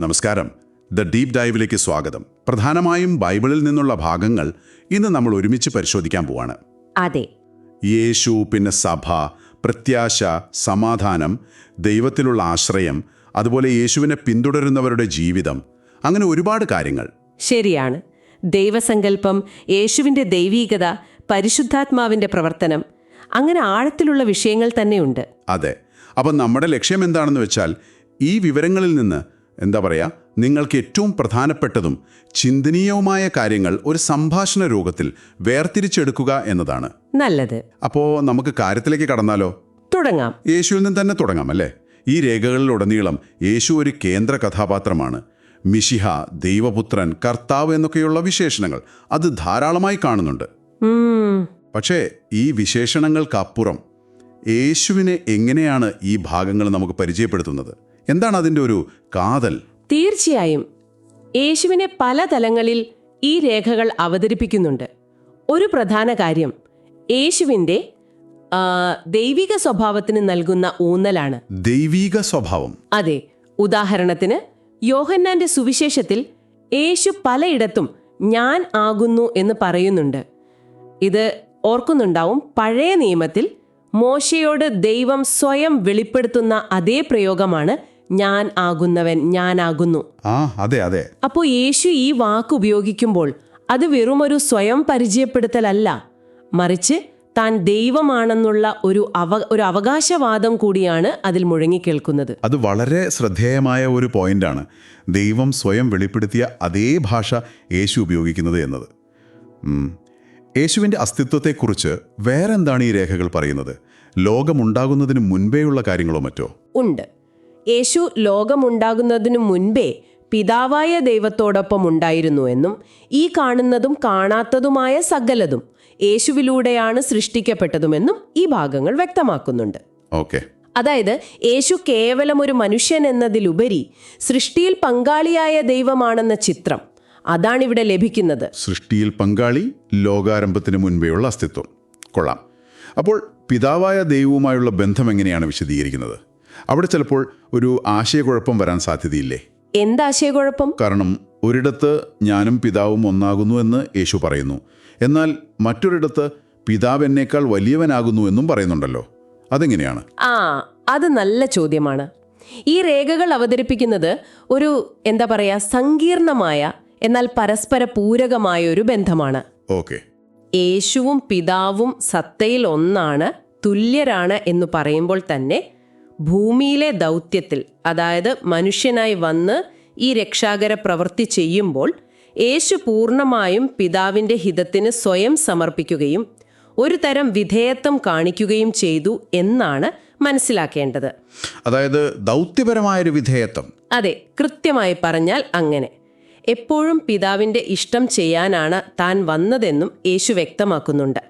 നമസ്കാരം. The deep ഡൈവിലേക്ക് സ്വാഗതം. പ്രധാനമായും ബൈബിളിൽ നിന്നുള്ള ഭാഗങ്ങൾ ഇന്ന് നമ്മൾ ഒരുമിച്ച് പരിശോധിക്കാൻ പോവാണ്. അതെ. യേശു പിന്നെ സഭ പ്രത്യാശ സമാധാനം ദൈവത്തിലുള്ള ആശ്രയം അതുപോലെ യേശുവിനെ പിന്തുടരുന്നവരുടെ ജീവിതം അങ്ങനെ ഒരുപാട് കാര്യങ്ങൾ. ശരിയാണ്. ദൈവസങ്കല്പം യേശുവിന്റെ ദൈവീകത പരിശുദ്ധാത്മാവിന്റെ പ്രവർത്തനം അങ്ങനെ ആഴത്തിലുള്ള വിഷയങ്ങൾ തന്നെയുണ്ട്. അതെ. അപ്പം നമ്മുടെ ലക്ഷ്യം എന്താണെന്ന് വെച്ചാൽ ഈ വിവരങ്ങളിൽ നിന്ന് എന്താ പറയുക നിങ്ങൾക്ക് ഏറ്റവും പ്രധാനപ്പെട്ടതും ചിന്തനീയവുമായ കാര്യങ്ങൾ ഒരു സംഭാഷണ രൂപത്തിൽ വേർതിരിച്ചെടുക്കുക എന്നതാണ്. നല്ലത്. അപ്പോ നമുക്ക് കാര്യത്തിലേക്ക് കടന്നാലോ? തുടങ്ങാം. യേശുവിൽ നിന്ന് തന്നെ തുടങ്ങാം അല്ലേ? ഈ രേഖകളിലുടനീളം യേശു ഒരു കേന്ദ്ര കഥാപാത്രമാണ്. മിഷിഹ ദൈവപുത്രൻ കർത്താവ് എന്നൊക്കെയുള്ള വിശേഷണങ്ങൾ അത് ധാരാളമായി കാണുന്നുണ്ട്. പക്ഷേ ഈ വിശേഷണങ്ങൾക്കപ്പുറം യേശുവിനെ എങ്ങനെയാണ് ഈ ഭാഗങ്ങൾ നമുക്ക് പരിചയപ്പെടുത്തുന്നത്? എന്താണ് അതിന്റെ ഒരു കാതൽ? തീർച്ചയായും. യേശുവിനെ പല തലങ്ങളിൽ ഈ രേഖകൾ അവതരിപ്പിക്കുന്നുണ്ട്. ഒരു പ്രധാന കാര്യം യേശുവിന്റെ ദൈവിക സ്വഭാവത്തിന് നൽകുന്ന ഊന്നലാണ്. ദൈവിക സ്വഭാവം. അതെ ഉദാഹരണത്തിന് യോഹന്നാന്റെ സുവിശേഷത്തിൽ യേശു പലയിടത്തും ഞാൻ ആകുന്നു എന്ന് പറയുന്നുണ്ട്. ഇത് ഓർക്കുന്നുണ്ടാവും പഴയ നിയമത്തിൽ മോശയോട് ദൈവം സ്വയം വെളിപ്പെടുത്തുന്ന അതേ പ്രയോഗമാണ് ഞാൻ ആകുന്നവൻ ഞാനാകുന്നു. ആ അതെ അതെ. അപ്പോൾ യേശു ഈ വാക്ക് ഉപയോഗിക്കുമ്പോൾ അത് വെറും ഒരു സ്വയം പരിചയപ്പെടുത്തലല്ല. മറിച്ച് താൻ ദൈവമാണെന്നുള്ള ഒരു അവ ഒരു അവകാശവാദം കൂടിയാണ് അതിൽ മുഴങ്ങി കേൾക്കുന്നത്. അത് വളരെ ശ്രദ്ധേയമായ ഒരു പോയിന്റാണ്. ദൈവം സ്വയം വെളിപ്പെടുത്തിയ അതേ ഭാഷ യേശു ഉപയോഗിക്കുന്നത് എന്നത്. യേശുവിന്റെ അസ്തിത്വത്തെക്കുറിച്ച് വേറെന്താണ് ഈ രേഖകൾ പറയുന്നത്? ലോകമുണ്ടാകുന്നതിന് മുൻപേയുള്ള കാര്യങ്ങളോ മറ്റോ? ഉണ്ട്. യേശു ലോകമുണ്ടാകുന്നതിനു മുൻപേ പിതാവായ ദൈവത്തോടൊപ്പം ഉണ്ടായിരുന്നു എന്നും ഈ കാണുന്നതും കാണാത്തതുമായ സകലതും യേശുവിലൂടെയാണ് സൃഷ്ടിക്കപ്പെട്ടതുമെന്നും ഈ ഭാഗങ്ങൾ വ്യക്തമാക്കുന്നുണ്ട്. ഓക്കെ. അതായത് യേശു കേവലം ഒരു മനുഷ്യൻ എന്നതിലുപരി സൃഷ്ടിയിൽ പങ്കാളിയായ ദൈവമാണെന്ന ചിത്രം അതാണ് ഇവിടെ ലഭിക്കുന്നത്. സൃഷ്ടിയിൽ പങ്കാളി ലോകാരംഭത്തിന് മുൻപേയുള്ള അസ്തിത്വം. കൊള്ളാം. അപ്പോൾ പിതാവായ ദൈവവുമായുള്ള ബന്ധം എങ്ങനെയാണ് വിശദീകരിക്കുന്നത്? അവിടെ ചിലപ്പോൾ ഒരു ആശയക്കുഴപ്പം വരാൻ സാധ്യതയില്ലേ? എന്താശയക്കുഴപ്പം? കാരണം ഒരിടത്ത് ഞാനും പിതാവും ഒന്നാകുന്നു എന്ന് യേശു പറയുന്നു. എന്നാൽ മറ്റൊരിടത്ത് പിതാവ് എന്നേക്കാൾ വലിയവനാകുന്നു എന്നും പറയുന്നുണ്ടല്ലോ. അതെങ്ങനെയാണ്? ആ അത് നല്ല ചോദ്യമാണ്. ഈ രേഖകൾ അവതരിപ്പിക്കുന്നത് ഒരു എന്താ പറയാ സങ്കീർണമായ എന്നാൽ പരസ്പര പൂരകമായ ഒരു ബന്ധമാണ്. ഓക്കെ. യേശുവും പിതാവും സത്തയിൽ ഒന്നാണ് തുല്യരാണ് എന്ന് പറയുമ്പോൾ തന്നെ ഭൂമിയിലെ ദൗത്യത്തിൽ അതായത് മനുഷ്യനായി വന്ന് ഈ രക്ഷാകര പ്രവൃത്തി ചെയ്യുമ്പോൾ യേശു പൂർണമായും പിതാവിന്റെ ഹിതത്തിന് സ്വയം സമർപ്പിക്കുകയും ഒരു തരം വിധേയത്വം കാണിക്കുകയും ചെയ്തു എന്നാണ് മനസ്സിലാക്കേണ്ടത്. അതായത് ദൗത്യപരമായൊരു വിധേയത്വം. അതെ കൃത്യമായി പറഞ്ഞാൽ അങ്ങനെ. എപ്പോഴും പിതാവിന്റെ ഇഷ്ടം ചെയ്യാനാണ് താൻ വന്നതെന്നും യേശു വ്യക്തമാക്കുന്നുണ്ട്.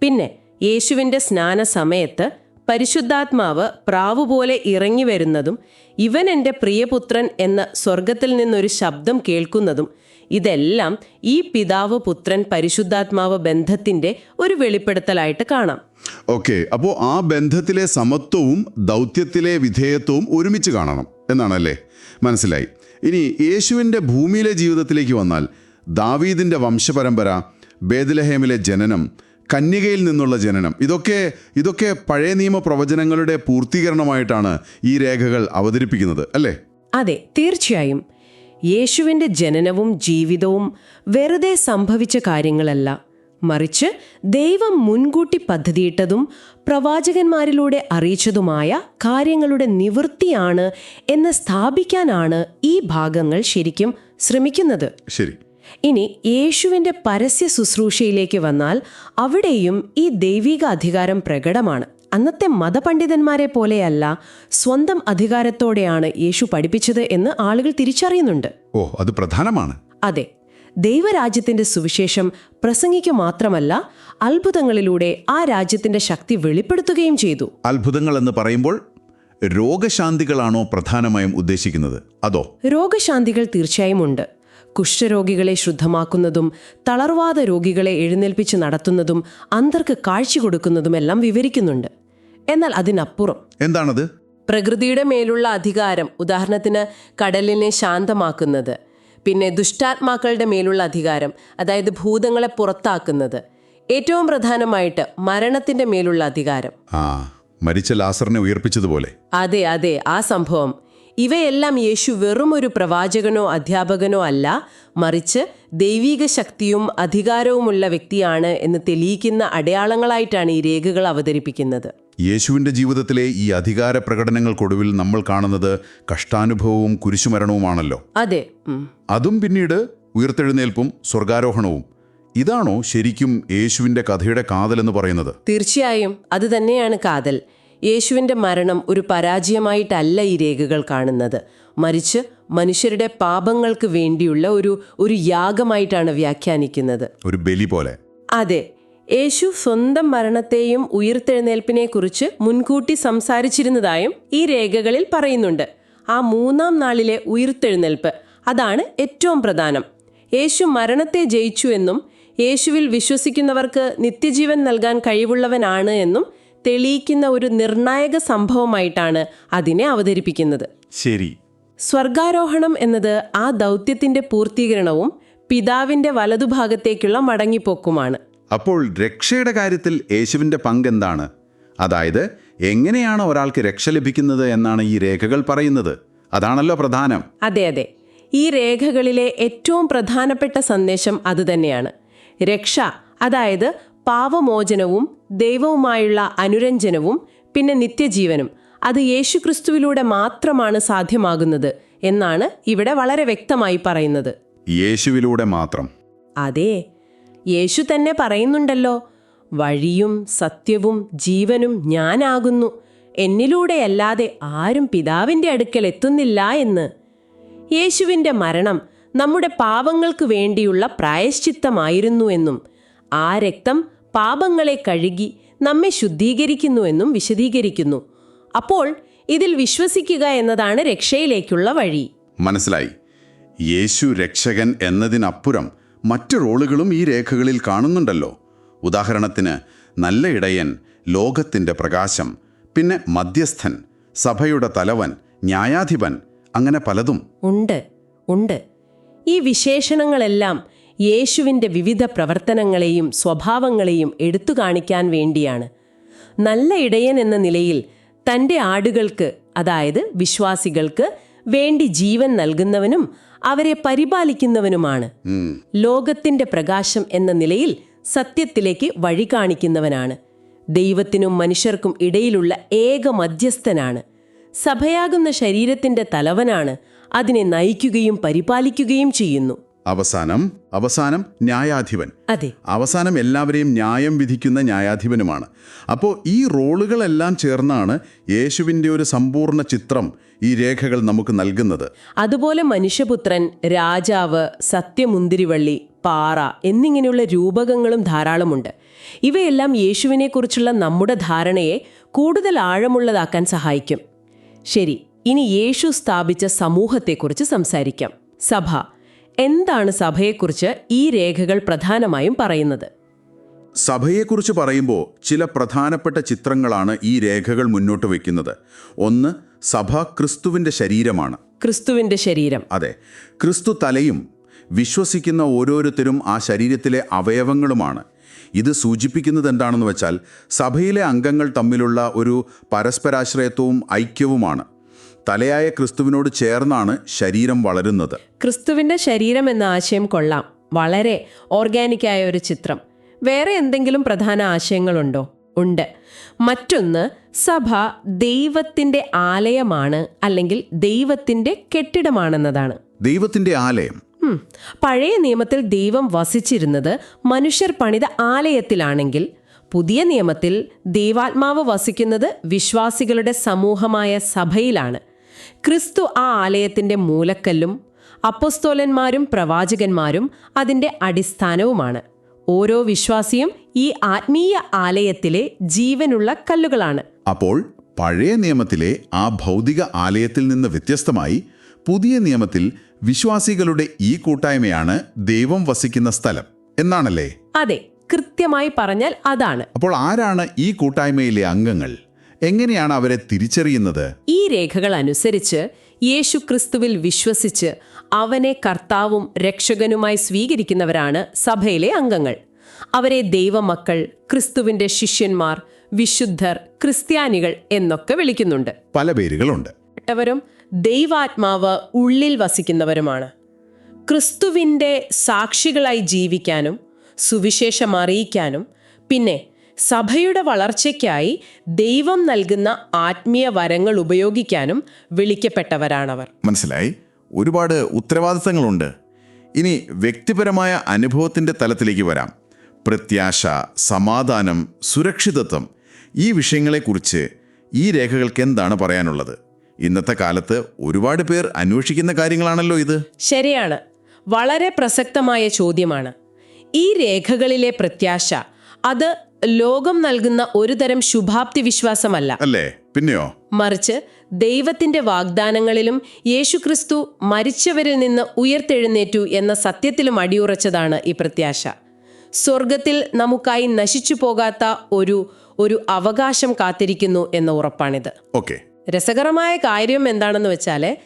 പിന്നെ യേശുവിന്റെ സ്നാന സമയത്ത് പരിശുദ്ധാത്മാവ് പ്രാവുപോലെ ഇറങ്ങി വരുന്നതും ഇവൻ എന്റെ പ്രിയപുത്രൻ എന്ന സ്വർഗത്തിൽ നിന്നൊരു ശബ്ദം കേൾക്കുന്നതും ഇതെല്ലാം ഈ പിതാവ് പുത്രൻ പരിശുദ്ധാത്മാവ് ബന്ധത്തിന്റെ ഒരു വെളിപ്പെടുത്തലായിട്ട് കാണാം. ഓക്കെ അപ്പോൾ ആ ബന്ധത്തിലെ സമത്വവും ദൗത്യത്തിലെ വിധേയത്വവും ഒരുമിച്ച് കാണണം എന്നാണല്ലേ? മനസ്സിലായി. ഇനി യേശുവിന്റെ ഭൂമിയിലെ ജീവിതത്തിലേക്ക് വന്നാൽ ദാവീദിന്റെ വംശപരമ്പര ബേദലഹേമിലെ ജനനം കന്യകയിൽ നിന്നുള്ള ജനനം. ഇതൊക്കെ ഇതൊക്കെ പഴയ നിയമ പ്രവചനങ്ങളുടെ പൂർത്തീകരണമായിട്ടാണ് ഈ രേഖകൾ അവതരിപ്പിക്കുന്നത് അല്ലേ? അതെ തീർച്ചയായും. യേശുവിന്റെ ജനനവും ജീവിതവും വെറുതെ സംഭവിച്ച കാര്യങ്ങളല്ല. മറിച്ച് ദൈവം മുൻകൂട്ടി പദ്ധതിയിട്ടതും പ്രവാചകന്മാരിലൂടെ അറിയിച്ചതുമായ കാര്യങ്ങളുടെ നിവൃത്തിയാണ് എന്ന് സ്ഥാപിക്കാനാണ് ഈ ഭാഗങ്ങൾ ശരിക്കും ശ്രമിക്കുന്നത്. ശരി. ഇനി യേശുവിന്റെ പരസ്യ ശുശ്രൂഷയിലേക്ക് വന്നാൽ അവിടെയും ഈ ദൈവിക അധികാരം പ്രകടമാണ്. അന്നത്തെ മതപണ്ഡിതന്മാരെ പോലെയല്ല സ്വന്തം അധികാരത്തോടെയാണ് യേശു പഠിപ്പിച്ചത് എന്ന് ആളുകൾ തിരിച്ചറിയുന്നുണ്ട്. ഓ അത് പ്രധാനമാണ്. അതെ ദൈവരാജ്യത്തിന്റെ സുവിശേഷം പ്രസംഗിക്കുക മാത്രമല്ല അത്ഭുതങ്ങളിലൂടെ ആ രാജ്യത്തിന്റെ ശക്തി വെളിപ്പെടുത്തുകയും ചെയ്തു. അത്ഭുതങ്ങൾ എന്ന് പറയുമ്പോൾ രോഗശാന്തികളാണോ പ്രധാനമായും ഉദ്ദേശിക്കുന്നത്? അതോ? രോഗശാന്തികൾ തീർച്ചയായും ഉണ്ട്. കുഷ്ഠരോഗികളെ ശുദ്ധമാക്കുന്നതും തളർവാദ രോഗികളെ എഴുന്നേൽപ്പിച്ച് നടത്തുന്നതും അന്തർക്ക് കാഴ്ച കൊടുക്കുന്നതുമെല്ലാം വിവരിക്കുന്നുണ്ട്. എന്നാൽ അതിനപ്പുറം എന്താണത്? പ്രകൃതിയുടെ മേലുള്ള അധികാരം ഉദാഹരണത്തിന് കടലിനെ ശാന്തമാക്കുന്നത് പിന്നെ ദുഷ്ടാത്മാക്കളുടെ മേലുള്ള അധികാരം അതായത് ഭൂതങ്ങളെ പുറത്താക്കുന്നത് ഏറ്റവും പ്രധാനമായിട്ട് മരണത്തിന്റെ മേലുള്ള അധികാരം. മരിച്ച ലാസറിനെ ഉയർപ്പിച്ചതുപോലെ. അതെ അതെ ആ സംഭവം. ഇവയെല്ലാം യേശു വെറും ഒരു പ്രവാചകനോ അധ്യാപകനോ അല്ല മറിച്ച് ദൈവീക ശക്തിയും അധികാരവുമുള്ള വ്യക്തിയാണ് എന്ന് തെളിയിക്കുന്ന അടയാളങ്ങളായിട്ടാണ് ഈ രേഖകൾ അവതരിപ്പിക്കുന്നത്. യേശുവിന്റെ ജീവിതത്തിലെ ഈ അധികാര പ്രകടനങ്ങൾക്കൊടുവിൽ നമ്മൾ കാണുന്നത് കഷ്ടാനുഭവവും കുരിശുമരണവുമാണല്ലോ. അതെ അതും പിന്നീട് ഉയർത്തെഴുന്നേൽപ്പും സ്വർഗാരോഹണവും. ഇതാണോ ശരിക്കും യേശുവിന്റെ കഥയുടെ കാതൽ എന്ന് പറയുന്നത്? തീർച്ചയായും അത് തന്നെയാണ് കാതൽ. യേശുവിന്റെ മരണം ഒരു പരാജയമായിട്ടല്ല ഈ രേഖകൾ കാണുന്നത്. മറിച്ച് മനുഷ്യരുടെ പാപങ്ങൾക്ക് വേണ്ടിയുള്ള ഒരു ഒരു യാഗമായിട്ടാണ് വ്യാഖ്യാനിക്കുന്നത്. ഒരു ബലി പോലെ. അതെ യേശു സ്വന്തം മരണത്തെയും ഉയർത്തെഴുന്നേൽപ്പിനെക്കുറിച്ച് മുൻകൂട്ടി സംസാരിച്ചിരുന്നതായും ഈ രേഖകളിൽ പറയുന്നുണ്ട്. ആ മൂന്നാം നാളിലെ ഉയർത്തെഴുന്നേൽപ്പ് അതാണ് ഏറ്റവും പ്രധാനം. യേശു മരണത്തെ ജയിച്ചു എന്നും യേശുവിൽ വിശ്വസിക്കുന്നവർക്ക് നിത്യജീവൻ നൽകാൻ കഴിവുള്ളവനാണ് എന്നും തെളിയിക്കുന്ന ഒരു നിർണായക സംഭവമായിട്ടാണ് അതിനെ അവതരിപ്പിക്കുന്നത്. ശരി. സ്വർഗാരോഹണം എന്നത് ആ ദൗത്യത്തിന്റെ പൂർത്തീകരണവും പിതാവിന്റെ വലതുഭാഗത്തേക്കുള്ള മടങ്ങിപ്പോക്കുമാണ്. അപ്പോൾ രക്ഷയുടെ കാര്യത്തിൽ യേശുവിന്റെ പങ്കെന്താണ് അതായത് എങ്ങനെയാണ് ഒരാൾക്ക് രക്ഷ ലഭിക്കുന്നത് എന്നാണ് ഈ രേഖകൾ പറയുന്നത്? അതാണല്ലോ പ്രധാനം. അതെ അതെ. ഈ രേഖകളിലെ ഏറ്റവും പ്രധാനപ്പെട്ട സന്ദേശം അതുതന്നെയാണ് രക്ഷ അതായത് പാവമോചനവും ദൈവവുമായുള്ള അനുരഞ്ജനവും പിന്നെ നിത്യജീവനും. അത് യേശുക്രിസ്തുവിലൂടെ മാത്രമാണ് സാധ്യമാകുന്നത് എന്നാണ് ഇവിടെ വളരെ വ്യക്തമായി പറയുന്നത്. യേശുവിലൂടെ മാത്രം. അതെ യേശു തന്നെ പറയുന്നുണ്ടല്ലോ വഴിയും സത്യവും ജീവനും ഞാനാകുന്നു. എന്നിലൂടെയല്ലാതെ ആരും പിതാവിന്റെ അടുക്കൽ എത്തുന്നില്ല എന്ന്. യേശുവിന്റെ മരണം നമ്മുടെ പാവങ്ങൾക്ക് വേണ്ടിയുള്ള പ്രായശ്ചിത്തമായിരുന്നു എന്നും ആ രക്തം പാപങ്ങളെ കഴുകി നമ്മെ ശുദ്ധീകരിക്കുന്നുവെന്നും വിശദീകരിക്കുന്നു. അപ്പോൾ ഇതിൽ വിശ്വസിക്കുക എന്നതാണ് രക്ഷയിലേക്കുള്ള വഴി. മനസ്സിലായി. യേശു രക്ഷകൻ എന്നതിനപ്പുറം മറ്റു റോളുകളും ഈ രേഖകളിൽ കാണുന്നുണ്ടല്ലോ. ഉദാഹരണത്തിന് നല്ല ഇടയൻ ലോകത്തിന്റെ പ്രകാശം പിന്നെ മധ്യസ്ഥൻ സഭയുടെ തലവൻ ന്യായാധിപൻ അങ്ങനെ പലതും. ഉണ്ട് ഉണ്ട്. ഈ വിശേഷണങ്ങളെല്ലാം യേശുവിന്റെ വിവിധ പ്രവർത്തനങ്ങളെയും സ്വഭാവങ്ങളെയും എടുത്തു കാണിക്കാൻ വേണ്ടിയാണ്. നല്ല ഇടയൻ എന്ന നിലയിൽ തന്റെ ആടുകൾക്ക് അതായത് വിശ്വാസികൾക്ക് വേണ്ടി ജീവൻ നൽകുന്നവനും അവരെ പരിപാലിക്കുന്നവനുമാണ്. ലോകത്തിന്റെ പ്രകാശം എന്ന നിലയിൽ സത്യത്തിലേക്ക് വഴി കാണിക്കുന്നവനാണ്. ദൈവത്തിനും മനുഷ്യർക്കും ഇടയിലുള്ള ഏക മധ്യസ്ഥനാണ്. സഭയാകുന്ന ശരീരത്തിന്റെ തലവനാണ്. അതിനെ നയിക്കുകയും പരിപാലിക്കുകയും ചെയ്യുന്നു. അവസാനം അവസാനം ന്യായാധിപൻ. അതെ. അവസാനം എല്ലാവരെയും ന്യായം വിധിക്കുന്ന ന്യായാധിപനുമാണ്. അപ്പോൾ ഈ റോളുകളെല്ലാം ചേർന്നാണ് യേശുവിന്റെ ഒരു സമ്പൂർണ ചിത്രം ഈ രേഖകൾ നമുക്ക് നൽകുന്നത്. അതുപോലെ മനുഷ്യപുത്രൻ രാജാവ് സത്യമുന്തിരിവള്ളി പാറ എന്നിങ്ങനെയുള്ള രൂപകങ്ങളും ധാരാളമുണ്ട്. ഇവയെല്ലാം യേശുവിനെക്കുറിച്ചുള്ള നമ്മുടെ ധാരണയെ കൂടുതൽ ആഴമുള്ളതാക്കാൻ സഹായിക്കും. ശരി ഇനി യേശു സ്ഥാപിച്ച സമൂഹത്തെക്കുറിച്ച് സംസാരിക്കാം. സഭ എന്താണ് സഭയെക്കുറിച്ച് ഈ രേഖകൾ പ്രധാനമായും പറയുന്നത്? സഭയെക്കുറിച്ച് പറയുമ്പോൾ ചില പ്രധാനപ്പെട്ട ചിത്രങ്ങളാണ് ഈ രേഖകൾ മുന്നോട്ട് വയ്ക്കുന്നത്. ഒന്ന് സഭ ക്രിസ്തുവിന്റെ ശരീരമാണ്. ക്രിസ്തുവിന്റെ ശരീരം. അതെ ക്രിസ്തു തലയും വിശ്വസിക്കുന്ന ഓരോരുത്തരും ആ ശരീരത്തിലെ അവയവങ്ങളുമാണ്. ഇത് സൂചിപ്പിക്കുന്നത് എന്താണെന്ന് വെച്ചാൽ സഭയിലെ അംഗങ്ങൾ തമ്മിലുള്ള ഒരു പരസ്പരാശ്രയത്വവും ഐക്യവുമാണ്. തലയായ ക്രിസ്തുവിനോട് ചേർന്നാണ് ശരീരം വളരുന്നത്. ക്രിസ്തുവിന്റെ ശരീരം എന്ന ആശയം കൊള്ളാം. വളരെ ഓർഗാനിക്കായ ഒരു ചിത്രം. വേറെ എന്തെങ്കിലും പ്രധാന ആശയങ്ങളുണ്ടോ? ഉണ്ട്. മറ്റൊന്ന് സഭ ദൈവത്തിന്റെ ആലയമാണ് അല്ലെങ്കിൽ ദൈവത്തിന്റെ കെട്ടിടമാണെന്നതാണ്. ദൈവത്തിന്റെ ആലയം. പഴയ നിയമത്തിൽ ദൈവം വസിച്ചിരുന്നത് മനുഷ്യർ പണിത ആലയത്തിലാണെങ്കിൽ പുതിയ നിയമത്തിൽ ദൈവാത്മാവ് വസിക്കുന്നത് വിശ്വാസികളുടെ സമൂഹമായ സഭയിലാണ്. ക്രിസ്തു ആ ആലയത്തിന്റെ മൂലക്കല്ലും അപ്പസ്തോലന്മാരും പ്രവാചകന്മാരും അതിന്റെ അടിസ്ഥാനവുമാണ്. ഓരോ വിശ്വാസിയും ഈ ആത്മീയ ആലയത്തിലെ ജീവനുള്ള കല്ലുകളാണ്. അപ്പോൾ പഴയ നിയമത്തിലെ ആ ഭൗതിക ആലയത്തിൽ നിന്ന് വ്യത്യസ്തമായി പുതിയ നിയമത്തിൽ വിശ്വാസികളുടെ ഈ കൂട്ടായ്മയാണ് ദൈവം വസിക്കുന്ന സ്ഥലം എന്നാണല്ലേ? അതെ കൃത്യമായി പറഞ്ഞാൽ അതാണ്. അപ്പോൾ ആരാണ് ഈ കൂട്ടായ്മയിലെ അംഗങ്ങൾ? എങ്ങനെയാണ് അവരെ തിരിച്ചറിയുന്നത്? ഈ രേഖകൾ അനുസരിച്ച് യേശു ക്രിസ്തുവിൽ വിശ്വസിച്ച് അവനെ കർത്താവും രക്ഷകനുമായി സ്വീകരിക്കുന്നവരാണ് സഭയിലെ അംഗങ്ങൾ. അവരെ ദൈവമക്കൾ ക്രിസ്തുവിന്റെ ശിഷ്യന്മാർ വിശുദ്ധർ ക്രിസ്ത്യാനികൾ എന്നൊക്കെ വിളിക്കുന്നുണ്ട്. പല പേരുകളുണ്ട്. പ്പെട്ടവരും ദൈവാത്മാവ് ഉള്ളിൽ വസിക്കുന്നവരുമാണ്. ക്രിസ്തുവിന്റെ സാക്ഷികളായി ജീവിക്കാനും സുവിശേഷം അറിയിക്കാനും പിന്നെ സഭയുടെ വളർച്ചയ്ക്കായി ദൈവം നൽകുന്ന ആത്മീയ വരങ്ങൾ ഉപയോഗിക്കാനും വിളിക്കപ്പെട്ടവരാണവർ. മനസ്സിലായി? ഒരുപാട് ഉത്തരവാദിത്തങ്ങളുണ്ട്. ഇനി വ്യക്തിപരമായ അനുഭവത്തിന്റെ തലത്തിലേക്ക് വരാം. പ്രത്യാശ സമാധാനം സുരക്ഷിതത്വം ഈ വിഷയങ്ങളെക്കുറിച്ച് ഈ രേഖകൾക്ക് എന്താണ് പറയാനുള്ളത്? ഇന്നത്തെ കാലത്ത് ഒരുപാട് പേർ അന്വേഷിക്കുന്ന കാര്യങ്ങളാണല്ലോ ഇത്. ശരിയാണ്. വളരെ പ്രസക്തമായ ചോദ്യമാണ്. ഈ രേഖകളിലെ പ്രത്യാശ അത് ലോകം നൽകുന്ന ഒരുതരം ശുഭാപ്തി വിശ്വാസമല്ല അല്ലേ? പിന്നെയോ? മറിച്ച് ദൈവത്തിന്റെ വാഗ്ദാനങ്ങളിലും യേശുക്രിസ്തു മരിച്ചവരിൽ നിന്ന് ഉയർത്തെഴുന്നേറ്റു എന്ന സത്യത്തിലും അടിയുറച്ചതാണ് ഈ പ്രത്യാശ. സ്വർഗത്തിൽ നമുക്കായി നശിച്ചു പോകാത്ത ഒരു ഒരു അവകാശം കാത്തിരിക്കുന്നു എന്ന ഉറപ്പാണിത്. ഓക്കെ. രസകരമായ കാര്യം എന്താണെന്ന് വെച്ചാൽ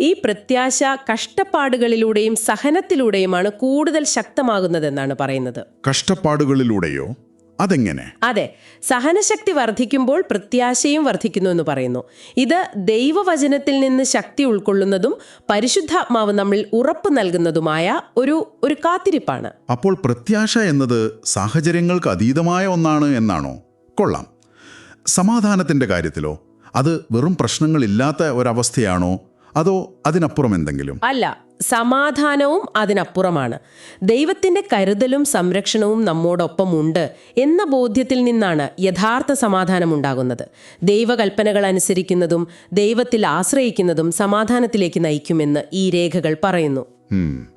ഈ പ്രത്യാശ കഷ്ടപ്പാടുകളിലൂടെയും സഹനത്തിലൂടെയുമാണ് കൂടുതൽ ശക്തമാകുന്നതെന്നാണ് പറയുന്നത്. കഷ്ടപ്പാടുകളിലൂടെയോ? അതെങ്ങനെ? അതെ. സഹനശക്തി വർദ്ധിക്കുമ്പോൾ പ്രത്യാശയും വർദ്ധിക്കുന്നു എന്ന് പറയുന്നു. ഇത് ദൈവവചനത്തിൽ നിന്ന് ശക്തി ഉൾക്കൊള്ളുന്നതും പരിശുദ്ധാത്മാവ് നമ്മിൽ ഉറപ്പ് നൽകുന്നതുമായ ഒരു ഒരു കാത്തിരിപ്പാണ്. അപ്പോൾ പ്രത്യാശ എന്നത് സാഹചര്യങ്ങൾക്ക് അതീതമായ ഒന്നാണ് എന്നാണോ? കൊള്ളാം. സമാധാനത്തിന്റെ കാര്യത്തിലോ? അത് വെറും പ്രശ്നങ്ങളില്ലാത്ത ഒരവസ്ഥയാണോ? അതോ അതിനപ്പുറം എന്തെങ്കിലും? അല്ല. സമാധാനവും അതിനപ്പുറമാണ്. ദൈവത്തിന്റെ കരുതലും സംരക്ഷണവും നമ്മോടൊപ്പം ഉണ്ട് എന്ന ബോധ്യത്തിൽ നിന്നാണ് യഥാർത്ഥ സമാധാനം ഉണ്ടാകുന്നത് ദൈവകൽപ്പനകൾ അനുസരിക്കുന്നതും ദൈവത്തിൽ ആശ്രയിക്കുന്നതും സമാധാനത്തിലേക്ക് നയിക്കുമെന്ന് ഈ രേഖകൾ പറയുന്നു.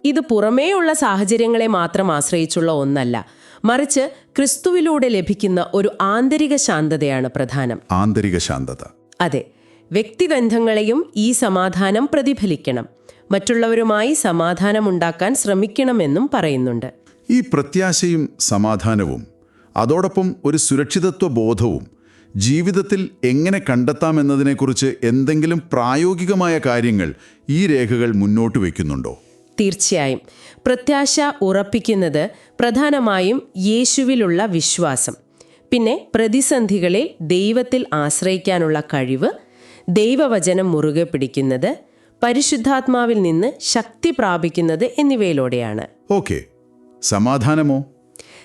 ഇത് പുറമേയുള്ള സാഹചര്യങ്ങളെ മാത്രം ആശ്രയിച്ചുള്ള ഒന്നല്ല. മറിച്ച് ക്രിസ്തുവിലൂടെ ലഭിക്കുന്ന ഒരു ആന്തരിക ശാന്തതയാണ് പ്രധാനം. ആന്തരിക ശാന്തത. അതെ. വ്യക്തിബന്ധങ്ങളെയും ഈ സമാധാനം പ്രതിഫലിക്കണം. മറ്റുള്ളവരുമായി സമാധാനമുണ്ടാക്കാൻ ശ്രമിക്കണമെന്നും പറയുന്നുണ്ട്. ഈ പ്രത്യാശയും സമാധാനവും അതോടൊപ്പം ഒരു സുരക്ഷിതത്വ ബോധവും ജീവിതത്തിൽ എങ്ങനെ കണ്ടെത്താമെന്നതിനെക്കുറിച്ച് എന്തെങ്കിലും പ്രായോഗികമായ കാര്യങ്ങൾ ഈ രേഖകൾ മുന്നോട്ട് വയ്ക്കുന്നുണ്ടോ? തീർച്ചയായും. പ്രത്യാശ ഉറപ്പിക്കുന്നത് പ്രധാനമായും യേശുവിലുള്ള വിശ്വാസം. പിന്നെ പ്രതിസന്ധികളെ ദൈവത്തിൽ ആശ്രയിക്കാനുള്ള കഴിവ് ദൈവവചനം മുറുകെ പിടിക്കുന്നത് പരിശുദ്ധാത്മാവിൽ നിന്ന് ശക്തി പ്രാപിക്കുന്നത് എന്നിവയിലൂടെയാണ്. ഓക്കെ. സമാധാനമോ?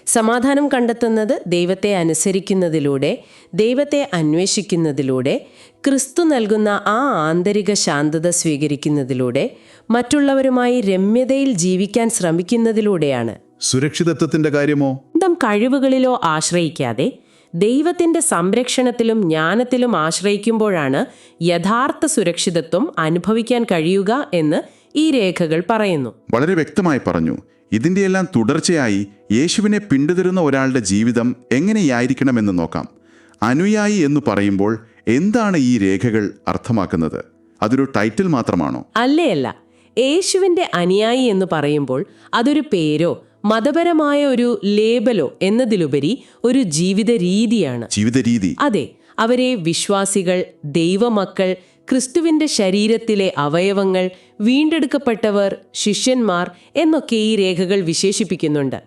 സമാധാനം കണ്ടെത്തുന്നത് ദൈവത്തെ അനുസരിക്കുന്നതിലൂടെ ദൈവത്തെ അന്വേഷിക്കുന്നതിലൂടെ ക്രിസ്തു നൽകുന്ന ആ ആന്തരിക ശാന്തത സ്വീകരിക്കുന്നതിലൂടെ മറ്റുള്ളവരുമായി രമ്യതയിൽ ജീവിക്കാൻ ശ്രമിക്കുന്നതിലൂടെയാണ്. സുരക്ഷിതത്വത്തിന്റെ കാര്യമോ? സ്വന്തം കഴിവുകളിലോ ആശ്രയിക്കാതെ ദൈവത്തിന്റെ സംരക്ഷണത്തിലും ജ്ഞാനത്തിലും ആശ്രയിക്കുമ്പോഴാണ് യഥാർത്ഥ സുരക്ഷിതത്വം അനുഭവിക്കാൻ കഴിയുക എന്ന് ഈ രേഖകൾ പറയുന്നു. വളരെ വ്യക്തമായി പറഞ്ഞു ഇതിന്റെയെല്ലാം തുടർച്ചയായി യേശുവിനെ പിന്തുടരുന്ന ഒരാളുടെ ജീവിതം എങ്ങനെയായിരിക്കണമെന്ന് നോക്കാം. അനുയായി എന്ന് പറയുമ്പോൾ എന്താണ് ഈ രേഖകൾ അർത്ഥമാക്കുന്നത്? അതൊരു ടൈറ്റിൽ മാത്രമാണോ? അല്ലേ അല്ല യേശുവിന്റെ അനുയായി എന്ന് പറയുമ്പോൾ അതൊരു പേരോ മതപരമായ ഒരു ലേബലോ എന്നതിലുപരി ഒരു ജീവിത രീതിയാണ് ജീവിത രീതി അതെ അവരെ വിശ്വാസികൾ ദൈവമക്കൾ ക്രിസ്തുവിന്റെ ശരീരത്തിലെ അവയവങ്ങൾ വീണ്ടെടുക്കപ്പെട്ടവർ ശിഷ്യന്മാർ എന്നൊക്കെ ഈ രേഖകൾ വിശേഷിപ്പിക്കുന്നുണ്ട്.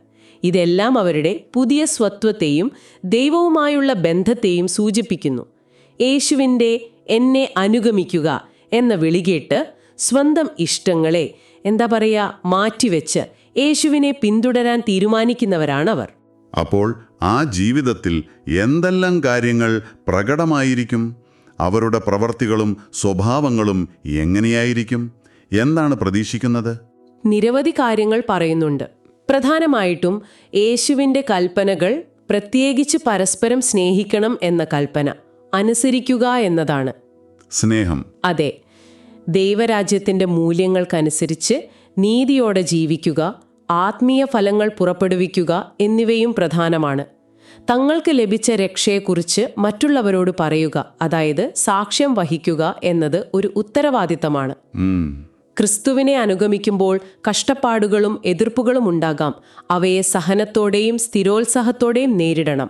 ഇതെല്ലാം അവരുടെ പുതിയ സ്വത്വത്തെയും ദൈവവുമായുള്ള ബന്ധത്തെയും സൂചിപ്പിക്കുന്നു. യേശുവിന്റെ എന്നെ അനുഗമിക്കുക എന്ന വിളികേട്ട് സ്വന്തം ഇഷ്ടങ്ങളെ എന്താ പറയുക മാറ്റിവെച്ച് യേശുവിനെ പിന്തുടരാൻ തീരുമാനിക്കുന്നവരാണ് അവർ അപ്പോൾ ആ ജീവിതത്തിൽ എന്തെല്ലാം കാര്യങ്ങൾ പ്രകടമായിരിക്കും? അവരുടെ പ്രവർത്തികളും സ്വഭാവങ്ങളും എങ്ങനെയായിരിക്കും? എന്താണ് പ്രതീക്ഷിക്കുന്നത്? നിരവധി കാര്യങ്ങൾ പറയുന്നുണ്ട്. പ്രധാനമായിട്ടും യേശുവിന്റെ കൽപ്പനകൾ പ്രത്യേകിച്ച് പരസ്പരം സ്നേഹിക്കണം എന്ന കൽപ്പന അനുസരിക്കുക എന്നതാണ്. സ്നേഹം. അതെ. ദൈവരാജ്യത്തിന്റെ മൂല്യങ്ങൾക്കനുസരിച്ച് നീതിയോടെ ജീവിക്കുക ആത്മീയ ഫലങ്ങൾ പുറപ്പെടുവിക്കുക എന്നിവയും പ്രധാനമാണ്. തങ്ങൾക്ക് ലഭിച്ച രക്ഷയെക്കുറിച്ച് മറ്റുള്ളവരോട് പറയുക അതായത് സാക്ഷ്യം വഹിക്കുക എന്നത് ഒരു ഉത്തരവാദിത്തമാണ്. ക്രിസ്തുവിനെ അനുഗമിക്കുമ്പോൾ കഷ്ടപ്പാടുകളും എതിർപ്പുകളും ഉണ്ടാകാം. അവയെ സഹനത്തോടെയും സ്ഥിരോത്സാഹത്തോടെയും നേരിടണം.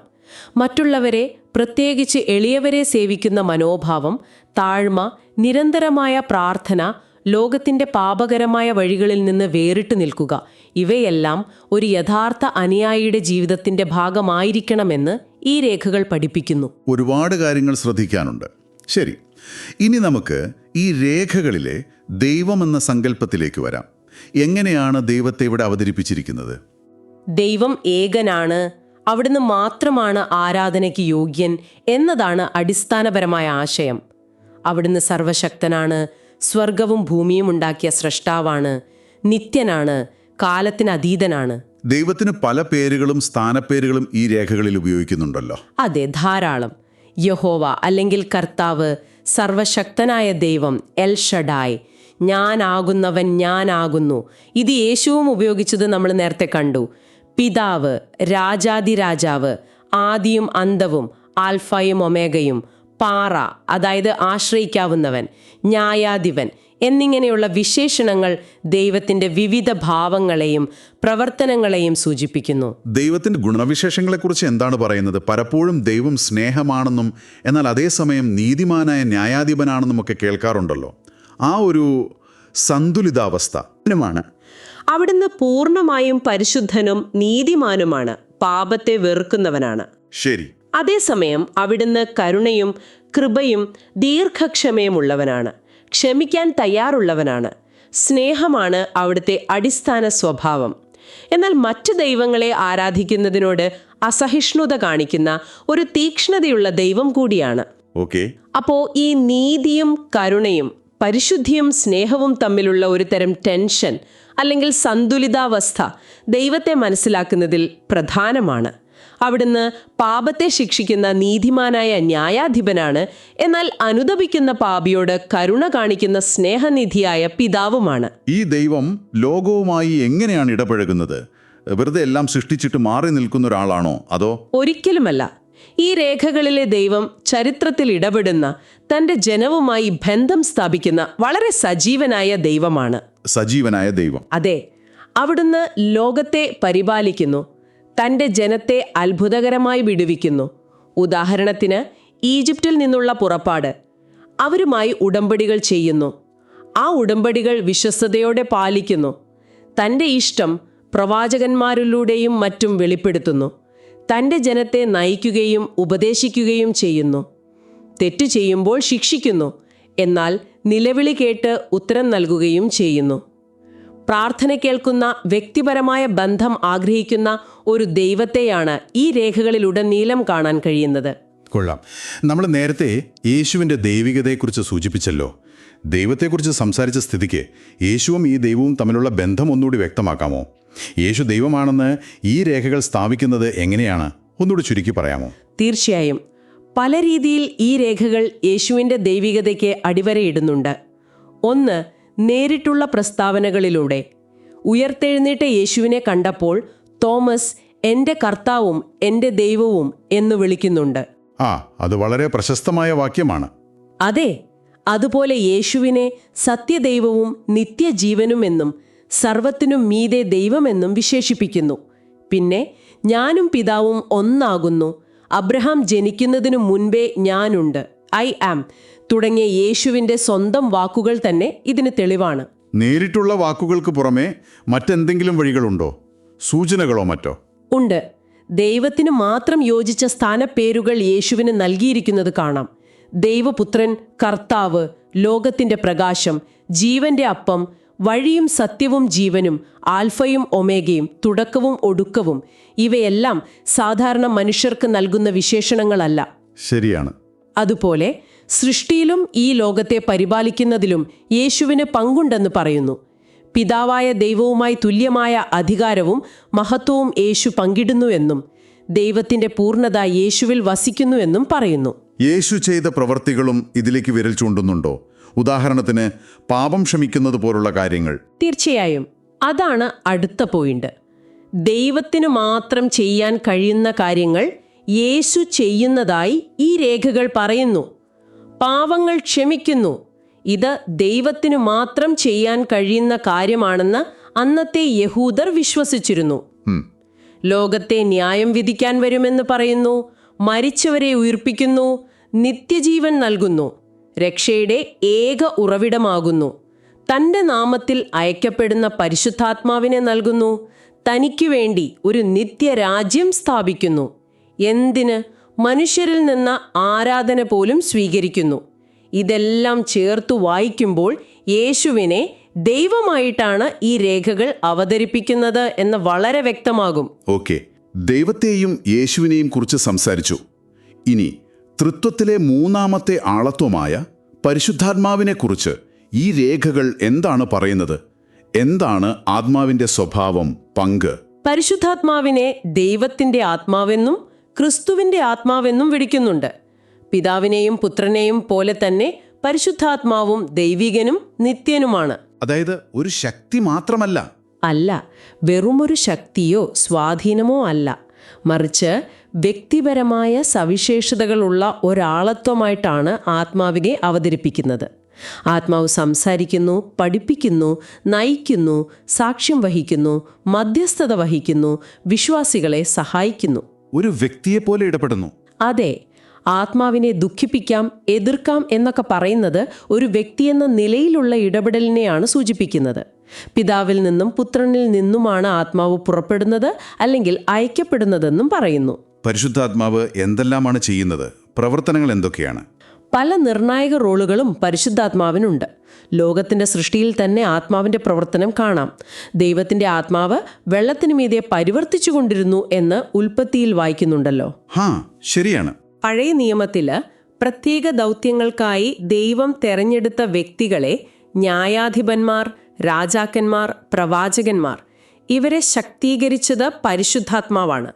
മറ്റുള്ളവരെ പ്രത്യേകിച്ച് എളിയവരെ സേവിക്കുന്ന മനോഭാവം താഴ്മ നിരന്തരമായ പ്രാർത്ഥന ലോകത്തിന്റെ പാപകരമായ വഴികളിൽ നിന്ന് വേറിട്ട് നിൽക്കുക. ഇവയെല്ലാം ഒരു യഥാർത്ഥ അനുയായിയുടെ ജീവിതത്തിന്റെ ഭാഗമായിരിക്കണമെന്ന് ഈ രേഖകൾ പഠിപ്പിക്കുന്നു. ഒരുപാട് കാര്യങ്ങൾ ശ്രദ്ധിക്കാനുണ്ട്. ശരി ഇനി നമുക്ക് ഈ രേഖകളിലെ ദൈവമെന്ന സങ്കല്പത്തിലേക്ക് വരാം. എങ്ങനെയാണ് ദൈവത്തെ ഇവിടെ അവതരിപ്പിച്ചിരിക്കുന്നത്? ദൈവം ഏകനാണ് അവിടുന്ന് മാത്രമാണ് ആരാധനയ്ക്ക് യോഗ്യൻ എന്നതാണ് അടിസ്ഥാനപരമായ ആശയം. അവിടുന്ന് സർവശക്തനാണ് സ്വർഗവും ഭൂമിയും ഉണ്ടാക്കിയ സ്രഷ്ടാവാണ് നിത്യനാണ് കാലത്തിനതീതനാണ് ദൈവത്തിന് പല പേരുകളും സ്ഥാനപ്പേരുകളും ഈ രേഖകളിൽ ഉപയോഗിക്കുന്നുണ്ടല്ലോ. അതെ ധാരാളം. യഹോവ അല്ലെങ്കിൽ കർത്താവ് സർവശക്തനായ ദൈവം എൽ ഷഡായ്. ഞാനാകുന്നവൻ ഞാനാകുന്നു. ഇത് യേശുവും ഉപയോഗിച്ചത് നമ്മൾ നേരത്തെ കണ്ടു. പിതാവ് രാജാതിരാജാവ് ആദിയും അന്തവും ആൽഫയും ഒമേഗയും പാറ അതായത് ആശ്രയിക്കാവുന്നവൻ. ന്യായാധിപൻ എന്നിങ്ങനെയുള്ള വിശേഷണങ്ങൾ ദൈവത്തിന്റെ വിവിധ ഭാവങ്ങളെയും പ്രവർത്തനങ്ങളെയും സൂചിപ്പിക്കുന്നു. ദൈവത്തിന്റെ ഗുണവിശേഷങ്ങളെക്കുറിച്ച് എന്താണ് പറയുന്നത്? പലപ്പോഴും ദൈവം സ്നേഹമാണെന്നും എന്നാൽ അതേസമയം നീതിമാനായ ന്യായാധിപനാണെന്നും ഒക്കെ കേൾക്കാറുണ്ടല്ലോ. ആ ഒരു സന്തുലിതാവസ്ഥ അവിടുന്ന് പൂർണമായും പരിശുദ്ധനും നീതിമാനുമാണ്. പാപത്തെ വെറുക്കുന്നവനാണ്. ശരി. അതേസമയം അവിടുന്ന് കരുണയും കൃപയും ദീർഘക്ഷമയുമുള്ളവനാണ്. ക്ഷമിക്കാൻ തയ്യാറുള്ളവനാണ്. സ്നേഹമാണ് അവിടുത്തെ അടിസ്ഥാന സ്വഭാവം. എന്നാൽ മറ്റ് ദൈവങ്ങളെ ആരാധിക്കുന്നതിനോട് അസഹിഷ്ണുത കാണിക്കുന്ന ഒരു തീക്ഷ്ണതയുള്ള ദൈവം കൂടിയാണ്. ഓക്കെ. അപ്പോ ഈ നീതിയും കരുണയും പരിശുദ്ധിയും സ്നേഹവും തമ്മിലുള്ള ഒരു തരം ടെൻഷൻ അല്ലെങ്കിൽ സന്തുലിതാവസ്ഥ ദൈവത്തെ മനസ്സിലാക്കുന്നതിൽ പ്രധാനമാണ്. അവിടുന്ന് പാപത്തെ ശിക്ഷിക്കുന്ന നീതിമാനായ ന്യായാധിപനാണ്. എന്നാൽ അനുദപിക്കുന്ന പാപിയോട് കരുണ കാണിക്കുന്ന സ്നേഹനിധിയായ പിതാവുമാണ്. ഈ ദൈവം ലോകവുമായി എങ്ങനെയാണ് ഇടപഴകുന്നത്? വെറുതെ എല്ലാം സൃഷ്ടിച്ചിട്ട് മാറി നിൽക്കുന്ന ഒരാളാണോ അതോ? ഒരിക്കലുമല്ല. ഈ രേഖകളിലെ ദൈവം ചരിത്രത്തിൽ ഇടപെടുന്ന തന്റെ ജനവുമായി ബന്ധം സ്ഥാപിക്കുന്ന വളരെ സജീവനായ ദൈവമാണ്. സജീവനായ ദൈവം. അതെ അവിടുന്ന് ലോകത്തെ പരിപാലിക്കുന്നു. തന്റെ ജനത്തെ അത്ഭുതകരമായി വിടുവിക്കുന്നു. ഉദാഹരണത്തിന് ഈജിപ്തിൽ നിന്നുള്ള പുറപ്പാട്. അവരുമായി ഉടമ്പടികൾ ചെയ്യുന്നു. ആ ഉടമ്പടികൾ വിശ്വസ്തയോടെ പാലിക്കുന്നു. തന്റെ ഇഷ്ടം പ്രവാചകന്മാരിലൂടെയും മറ്റും വെളിപ്പെടുത്തുന്നു. തന്റെ ജനത്തെ നയിക്കുകയും ഉപദേശിക്കുകയും ചെയ്യുന്നു. തെറ്റു ചെയ്യുമ്പോൾ ശിക്ഷിക്കുന്നു. എന്നാൽ നിലവിളി കേട്ട് ഉത്തരം നൽകുകയും ചെയ്യുന്നു. പ്രാർത്ഥന കേൾക്കുന്ന വ്യക്തിപരമായ ബന്ധം ആഗ്രഹിക്കുന്ന ഒരു ദൈവത്തെയാണ് ഈ രേഖകളിലുടനീളം കാണാൻ കഴിയുന്നത്. കൊള്ളാം. നമ്മൾ നേരത്തെ യേശുവിന്റെ ദൈവികതയെക്കുറിച്ച് സൂചിപ്പിച്ചല്ലോ. ദൈവത്തെക്കുറിച്ച് സംസാരിച്ച സ്ഥിതിക്ക് യേശുവും ഈ ദൈവവും തമ്മിലുള്ള ബന്ധം ഒന്നുകൂടി വ്യക്തമാക്കാമോ? യേശു ദൈവമാണെന്ന് ഈ രേഖകൾ സ്ഥാപിക്കുന്നത് എങ്ങനെയാണ്? ഒന്നുകൂടി ചുരുക്കി പറയാമോ? തീർച്ചയായും. പല രീതിയിൽ ഈ രേഖകൾ യേശുവിന്റെ ദൈവികതയ്ക്ക് അടിവരയിടുന്നുണ്ട്. ഒന്ന് നേരിട്ടുള്ള പ്രസ്താവനകളിലൂടെ. ഉയർത്തെഴുന്നേറ്റ യേശുവിനെ കണ്ടപ്പോൾ തോമസ് എന്റെ കർത്താവും എന്റെ ദൈവവും എന്ന് വിളിക്കുന്നുണ്ട്. ആ അത് വളരെ പ്രശസ്തമായ വാക്യമാണ്. അതെ അതുപോലെ യേശുവിനെ സത്യദൈവവും നിത്യജീവനുമെന്നും സർവത്തിനും മീതെ ദൈവമെന്നും വിശേഷിപ്പിക്കുന്നു. പിന്നെ ഞാനും പിതാവും ഒന്നാകുന്നു. അബ്രഹാം ജനിക്കുന്നതിനു മുൻപേ ഞാനുണ്ട്. ഐ ആം തുടങ്ങിയ യേശുവിന്റെ സ്വന്തം വാക്കുകൾ തന്നെ ഇതിന് തെളിവാണ്. നേരിട്ടുള്ള വാക്കുകൾക്ക് പുറമേ മറ്റെന്തെങ്കിലും വഴികളുണ്ടോ? സൂചനകളോ മറ്റോ? ഉണ്ട്. ദൈവത്തിന് മാത്രം യോജിച്ച സ്ഥാനപ്പേരുകൾ യേശുവിന് നൽകിയിരിക്കുന്നത് കാണാം. ദൈവപുത്രൻ കർത്താവ് ലോകത്തിന്റെ പ്രകാശം ജീവന്റെ അപ്പം വഴിയും സത്യവും ജീവനും ആൽഫയും ഒമേഗയും തുടക്കവും ഒടുക്കവും ഇവയെല്ലാം സാധാരണ മനുഷ്യർക്ക് നൽകുന്ന വിശേഷണങ്ങളല്ല. ശരിയാണ്. അതുപോലെ സൃഷ്ടിയിലും ഈ ലോകത്തെ പരിപാലിക്കുന്നതിലും യേശുവിന് പങ്കുണ്ടെന്ന് പറയുന്നു. പിതാവായ ദൈവവുമായി തുല്യമായ അധികാരവും മഹത്വവും യേശു പങ്കിടുന്നുവെന്നും ദൈവത്തിന്റെ പൂർണത യേശുവിൽ വസിക്കുന്നുവെന്നും പറയുന്നു. യേശു ചെയ്ത പ്രവർത്തികളും ഇതിലേക്ക് വിരൽ ചൂണ്ടുന്നുണ്ടോ? ഉദാഹരണത്തിന് പാപം ക്ഷമിക്കുന്നത് പോലുള്ള കാര്യങ്ങൾ. തീർച്ചയായും അതാണ് അടുത്ത പോയിന്റ് ദൈവത്തിന് മാത്രം ചെയ്യാൻ കഴിയുന്ന കാര്യങ്ങൾ യേശു ചെയ്യുന്നതായി ഈ രേഖകൾ പറയുന്നു. പാവങ്ങൾ ക്ഷമിക്കുന്നു. ഇത് ദൈവത്തിനു മാത്രം ചെയ്യാൻ കഴിയുന്ന കാര്യമാണെന്ന് അന്നത്തെ യഹൂദർ വിശ്വസിച്ചിരുന്നു. ലോകത്തെ ന്യായം വിധിക്കാൻ വരുമെന്ന് പറയുന്നു മരിച്ചവരെ ഉയർപ്പിക്കുന്നു നിത്യജീവൻ നൽകുന്നു രക്ഷയുടെ ഏക ഉറവിടമാകുന്നു. തന്റെ നാമത്തിൽ അയക്കപ്പെടുന്ന പരിശുദ്ധാത്മാവിനെ നൽകുന്നു തനിക്കു വേണ്ടി ഒരു നിത്യരാജ്യം സ്ഥാപിക്കുന്നു. എന്തിന്? മനുഷ്യരിൽ നിന്ന് ആരാധന പോലും സ്വീകരിക്കുന്നു. ഇതെല്ലാം ചേർത്തു വായിക്കുമ്പോൾ യേശുവിനെ ദൈവമായിട്ടാണ് ഈ രേഖകൾ അവതരിപ്പിക്കുന്നത് എന്ന് വളരെ വ്യക്തമാകും. ഓക്കെ. ദൈവത്തെയും യേശുവിനെയും കുറിച്ച് സംസാരിച്ചു. ഇനി തൃത്വത്തിലെ മൂന്നാമത്തെ ആളത്വമായ പരിശുദ്ധാത്മാവിനെക്കുറിച്ച് ഈ രേഖകൾ എന്താണ് പറയുന്നത്? എന്താണ് ആത്മാവിന്റെ സ്വഭാവം പങ്ക്? പരിശുദ്ധാത്മാവിനെ ദൈവത്തിന്റെ ആത്മാവെന്നും ക്രിസ്തുവിന്റെ ആത്മാവെന്നും വിളിക്കുന്നുണ്ട്. പിതാവിനെയും പുത്രനെയും പോലെ തന്നെ പരിശുദ്ധാത്മാവും ദൈവികനും നിത്യനുമാണ്. അതായത് ഒരു ശക്തി മാത്രമല്ല. അല്ല വെറുമൊരു ശക്തിയോ സ്വാധീനമോ അല്ല. മറിച്ച് വ്യക്തിപരമായ സവിശേഷതകളുള്ള ഒരാളത്വമായിട്ടാണ് ആത്മാവിനെ അവതരിപ്പിക്കുന്നത്. ആത്മാവ് സംസാരിക്കുന്നു പഠിപ്പിക്കുന്നു നയിക്കുന്നു സാക്ഷ്യം വഹിക്കുന്നു മധ്യസ്ഥത വഹിക്കുന്നു വിശ്വാസികളെ സഹായിക്കുന്നു. ഒരു വ്യക്തിയെ പോലെ ഇടപെടുന്നു. അതെ ആത്മാവിനെ ദുഃഖിപ്പിക്കാം എതിർക്കാം എന്നൊക്കെ പറയുന്നത് ഒരു വ്യക്തി എന്ന നിലയിലുള്ള ഇടപെടലിനെയാണ് സൂചിപ്പിക്കുന്നത്. പിതാവിൽ നിന്നും പുത്രനിൽ നിന്നുമാണ് ആത്മാവ് പുറപ്പെടുന്നത് അല്ലെങ്കിൽ അയക്കപ്പെടുന്നതെന്നും പറയുന്നു. പരിശുദ്ധാത്മാവ് എന്തെല്ലാമാണ് ചെയ്യുന്നത്? പ്രവർത്തനങ്ങൾ എന്തൊക്കെയാണ്? പല നിർണായക റോളുകളും പരിശുദ്ധാത്മാവിനുണ്ട്. ലോകത്തിന്റെ സൃഷ്ടിയിൽ തന്നെ ആത്മാവിന്റെ പ്രവർത്തനം കാണാം. ദൈവത്തിന്റെ ആത്മാവ് വെള്ളത്തിനുമീതെ പരിവർത്തിച്ചു കൊണ്ടിരുന്നു എന്ന് ഉൽപ്പത്തിയിൽ വായിക്കുന്നുണ്ടല്ലോ. ഹാ ശരിയാണ്. പഴയ നിയമത്തിൽ പ്രത്യേക ദൗത്യങ്ങൾക്കായി ദൈവം തെരഞ്ഞെടുത്ത വ്യക്തികളെ ന്യായാധിപന്മാർ രാജാക്കന്മാർ പ്രവാചകന്മാർ ഇവരെ ശക്തീകരിച്ചത് പരിശുദ്ധാത്മാവാണ്.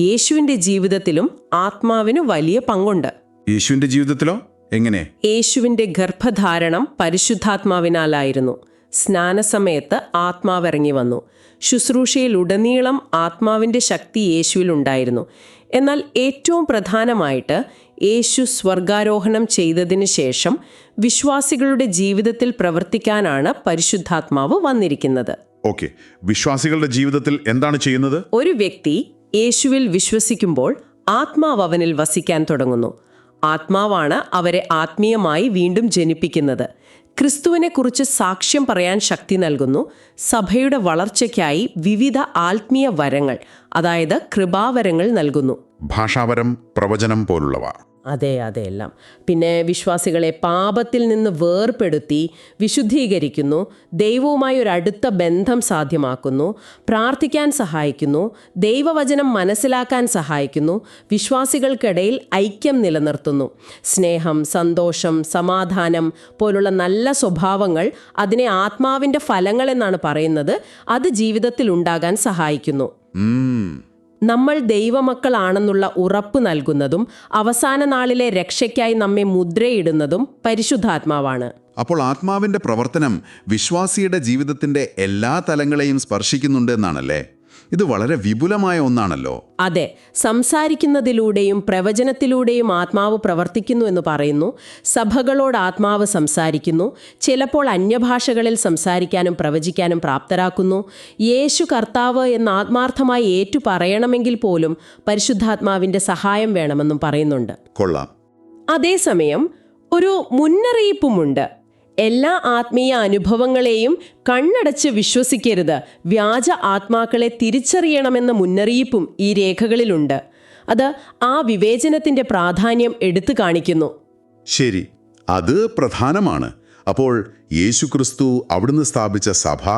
യേശുവിന്റെ ജീവിതത്തിലും ആത്മാവിന് വലിയ പങ്കുണ്ട്. യേശുവിന്റെ ജീവിതത്തിലോ? എങ്ങനെ? യേശുവിന്റെ ഗർഭധാരണം പരിശുദ്ധാത്മാവിനാലായിരുന്നു. സ്നാനസമയത്ത് ആത്മാവിറങ്ങി വന്നു. ശുശ്രൂഷയിൽ ഉടനീളം ആത്മാവിന്റെ ശക്തി യേശുവിലുണ്ടായിരുന്നു. എന്നാൽ ഏറ്റവും പ്രധാനമായിട്ട് യേശു സ്വർഗാരോഹണം ചെയ്തതിന് ശേഷം വിശ്വാസികളുടെ ജീവിതത്തിൽ പ്രവർത്തിക്കാനാണ് പരിശുദ്ധാത്മാവ് വന്നിരിക്കുന്നത്. ഓക്കെ. വിശ്വാസികളുടെ ജീവിതത്തിൽ എന്താണ് ചെയ്യുന്നത്? ഒരു വ്യക്തി യേശുവിൽ വിശ്വസിക്കുമ്പോൾ ആത്മാവ് അവനിൽ വസിക്കാൻ തുടങ്ങുന്നു. ആത്മാവാണ് അവരെ ആത്മീയമായി വീണ്ടും ജനിപ്പിക്കുന്നത്. ക്രിസ്തുവിനെക്കുറിച്ച് സാക്ഷ്യം പറയാൻ ശക്തി നൽകുന്നു. സഭയുടെ വളർച്ചയ്ക്കായി വിവിധ ആത്മീയ വരങ്ങൾ അതായത് കൃപാവരങ്ങൾ നൽകുന്നു. ഭാഷാവരം പ്രവചനം പോലുള്ളവ. അതെ അതെ എല്ലാം. പിന്നെ വിശ്വാസികളെ പാപത്തിൽ നിന്ന് വേർപെടുത്തി വിശുദ്ധീകരിക്കുന്നു ദൈവവുമായി ഒരു അടുത്ത ബന്ധം സാധ്യമാക്കുന്നു പ്രാർത്ഥിക്കാൻ സഹായിക്കുന്നു ദൈവവചനം മനസ്സിലാക്കാൻ സഹായിക്കുന്നു വിശ്വാസികൾക്കിടയിൽ ഐക്യം നിലനിർത്തുന്നു. സ്നേഹം സന്തോഷം സമാധാനം പോലുള്ള നല്ല സ്വഭാവങ്ങൾ അതിനെ ആത്മാവിന്റെ ഫലങ്ങൾ എന്നാണ് പറയുന്നത്. അത് ജീവിതത്തിൽ ഉണ്ടാകാൻ സഹായിക്കുന്നു. നമ്മൾ ദൈവമക്കളാണെന്നുള്ള ഉറപ്പ് നൽകുന്നതും അവസാന നാളിലെ രക്ഷയ്ക്കായി നമ്മെ മുദ്രയിടുന്നതും പരിശുദ്ധാത്മാവാണ്. അപ്പോൾ ആത്മാവിന്റെ പ്രവർത്തനം വിശ്വാസിയുടെ ജീവിതത്തിന്റെ എല്ലാ തലങ്ങളെയും സ്പർശിക്കുന്നുണ്ട് എന്നാണല്ലേ? ഇത് വളരെ വിപുലമായ ഒന്നാണല്ലോ. അതെ സംസാരിക്കുന്നതിലൂടെയും പ്രവചനത്തിലൂടെയും ആത്മാവ് പ്രവർത്തിക്കുന്നു എന്ന് പറയുന്നു. സഭകളോട് ആത്മാവ് സംസാരിക്കുന്നു. ചിലപ്പോൾ അന്യഭാഷകളിൽ സംസാരിക്കാനും പ്രവചിക്കാനും പ്രാപ്തരാക്കുന്നു. യേശു കർത്താവ് എന്ന് ആത്മാർത്ഥമായി ഏറ്റു പറയണമെങ്കിൽ പോലും പരിശുദ്ധാത്മാവിന്റെ സഹായം വേണമെന്നും പറയുന്നുണ്ട്. കൊള്ളാം. അതേസമയം ഒരു മുന്നറിയിപ്പുമുണ്ട്. എല്ലാ ആത്മീയ അനുഭവങ്ങളെയും കണ്ണടച്ച് വിശ്വസിക്കരുത്. വ്യാജ ആത്മാക്കളെ തിരിച്ചറിയണമെന്ന മുന്നറിയിപ്പും ഈ രേഖകളിലുണ്ട്. അത് ആ വിവേചനത്തിന്റെ പ്രാധാന്യം എടുത്തു കാണിക്കുന്നു. ശരി അത് പ്രധാനമാണ്. അപ്പോൾ യേശുക്രിസ്തു അവിടുന്ന് സ്ഥാപിച്ച സഭ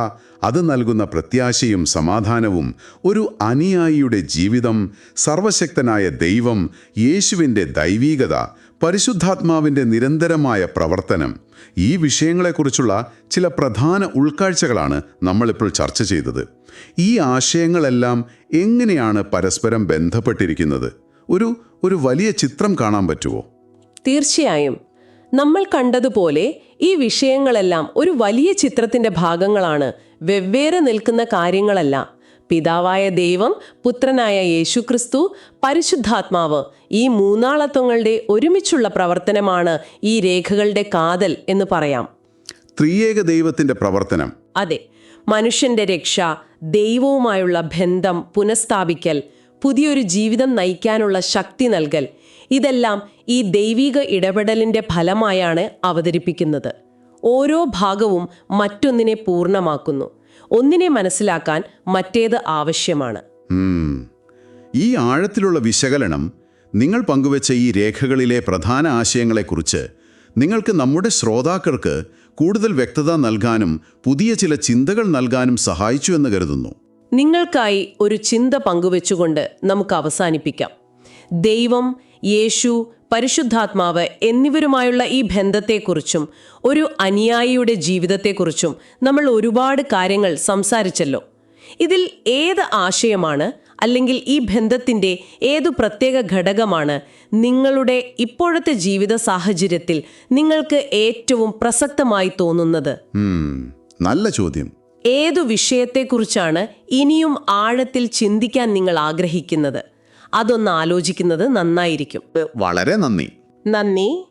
അത് നൽകുന്ന പ്രത്യാശയും സമാധാനവും ഒരു അനുയായിയുടെ ജീവിതം സർവശക്തനായ ദൈവം യേശുവിന്റെ ദൈവീകത പരിശുദ്ധാത്മാവിന്റെ നിരന്തരമായ പ്രവർത്തനം ഈ വിഷയങ്ങളെക്കുറിച്ചുള്ള ചില പ്രധാന ഉൾക്കാഴ്ചകളാണ് നമ്മളിപ്പോൾ ചർച്ച ചെയ്തത്. ഈ ആശയങ്ങളെല്ലാം എങ്ങനെയാണ് പരസ്പരം ബന്ധപ്പെട്ടിരിക്കുന്നത്? ഒരു ഒരു വലിയ ചിത്രം കാണാൻ പറ്റുമോ? തീർച്ചയായും. നമ്മൾ കണ്ടതുപോലെ ഈ വിഷയങ്ങളെല്ലാം ഒരു വലിയ ചിത്രത്തിന്റെ ഭാഗങ്ങളാണ്. വെവ്വേറെ നിൽക്കുന്ന കാര്യങ്ങളല്ല. പിതാവായ ദൈവം പുത്രനായ യേശുക്രിസ്തു പരിശുദ്ധാത്മാവ് ഈ മൂന്നാളത്വങ്ങളുടെ ഒരുമിച്ചുള്ള പ്രവർത്തനമാണ് ഈ രേഖകളുടെ കാതൽ എന്ന് പറയാം. ത്രിയേക ദൈവത്തിന്റെ പ്രവർത്തനം. അതെ മനുഷ്യന്റെ രക്ഷ ദൈവവുമായുള്ള ബന്ധം പുനഃസ്ഥാപിക്കൽ പുതിയൊരു ജീവിതം നയിക്കാനുള്ള ശക്തി നൽകൽ ഇതെല്ലാം ഈ ദൈവിക ഇടപെടലിന്റെ ഫലമായാണ് അവതരിപ്പിക്കുന്നത്. ഓരോ ഭാഗവും മറ്റൊന്നിനെ പൂർണമാക്കുന്നു. ഒന്നിനെ മനസ്സിലാക്കാൻ മറ്റേത് ആവശ്യമാണ്. ഈ ആഴത്തിലുള്ള വിശകലനം നിങ്ങൾ പങ്കുവച്ച ഈ രേഖകളിലെ പ്രധാന ആശയങ്ങളെക്കുറിച്ച് നിങ്ങൾക്ക് നമ്മുടെ ശ്രോതാക്കൾക്ക് കൂടുതൽ വ്യക്തത നൽകാനും പുതിയ ചില ചിന്തകൾ നൽകാനും സഹായിച്ചു എന്ന് കരുതുന്നു. നിങ്ങൾക്കായി ഒരു ചിന്ത പങ്കുവെച്ചുകൊണ്ട് നമുക്ക് അവസാനിപ്പിക്കാം. ദൈവം യേശു പരിശുദ്ധാത്മാവ് എന്നിവരുമായുള്ള ഈ ബന്ധത്തെക്കുറിച്ചും ഒരു അനുയായിയുടെ ജീവിതത്തെക്കുറിച്ചും നമ്മൾ ഒരുപാട് കാര്യങ്ങൾ സംസാരിച്ചല്ലോ. ഇതിൽ ഏത് ആശയമാണ് അല്ലെങ്കിൽ ഈ ബന്ധത്തിന്റെ ഏതു പ്രത്യേക ഘടകമാണ് നിങ്ങളുടെ ഇപ്പോഴത്തെ ജീവിത സാഹചര്യത്തിൽ നിങ്ങൾക്ക് ഏറ്റവും പ്രസക്തമായി തോന്നുന്നത്? നല്ല ചോദ്യം. ഏതു വിഷയത്തെക്കുറിച്ചാണ് ഇനിയും ആഴത്തിൽ ചിന്തിക്കാൻ നിങ്ങൾ ആഗ്രഹിക്കുന്നത്? അതൊന്ന് ആലോചിക്കുന്നത് നന്നായിരിക്കും. വളരെ നന്ദി. നന്ദി.